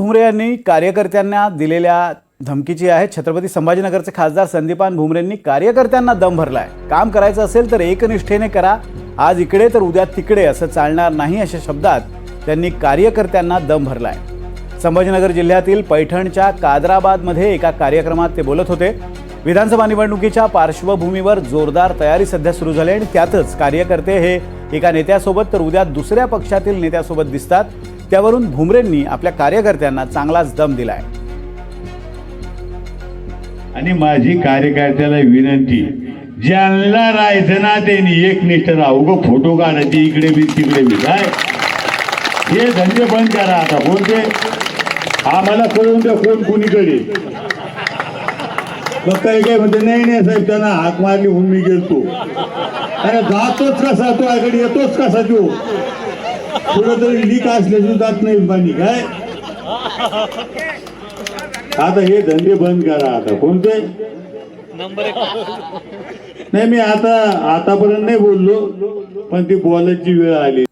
भुमरे यांनी कार्यकर्त्यांना दिलेल्या धमकीची आहे. छत्रपती संभाजीनगरचे खासदार संदीपान भुमरेंनी कार्यकर्त्यांना दम भरलाय. काम करायचं असेल तर एकनिष्ठेने करा. आज इकडे तर उद्या तिकडे असं चालणार नाही अशा शब्दात त्यांनी कार्यकर्त्यांना दम भरलाय. संभाजीनगर जिल्ह्यातील पैठणच्या कादराबादमध्ये एका कार्यक्रमात ते बोलत होते. विधानसभा निवडणुकीच्या पार्श्वभूमीवर जोरदार तयारी सध्या सुरू झाली आणि त्यातच कार्यकर्ते हे एका नेत्यासोबत तर उद्या दुसऱ्या पक्षातील नेत्यासोबत दिसतात. त्यावरून भुमरेंनी आपल्या कार्यकर्त्यांना चांगलाच दम दिलाय. आणि माझी कार्यकर्त्याला विनंती ज्यांना राहायचं ना त्यांनी एकनिष्ठ राहू ग फोटो काढायचे इकडे बी तिकडे बी. काय? हे धंदे बंद करा आता कोणते आम्हाला कळून द्या कोण कुणीकडे. मग काही काय म्हणते नाही नाही साहेब त्यांना हाक मारली होऊन मी गेलतो. अरे जातोच कसा तो आकडे येतोच कसा तो? कुठं तरी लीक असल्याशिवाय जात नाही पाणी काय? आता हे धंदे बंद करा आता. कोणते? नाही मी आता आतापर्यंत नाही बोललो पण ती बोलायची वेळ आली.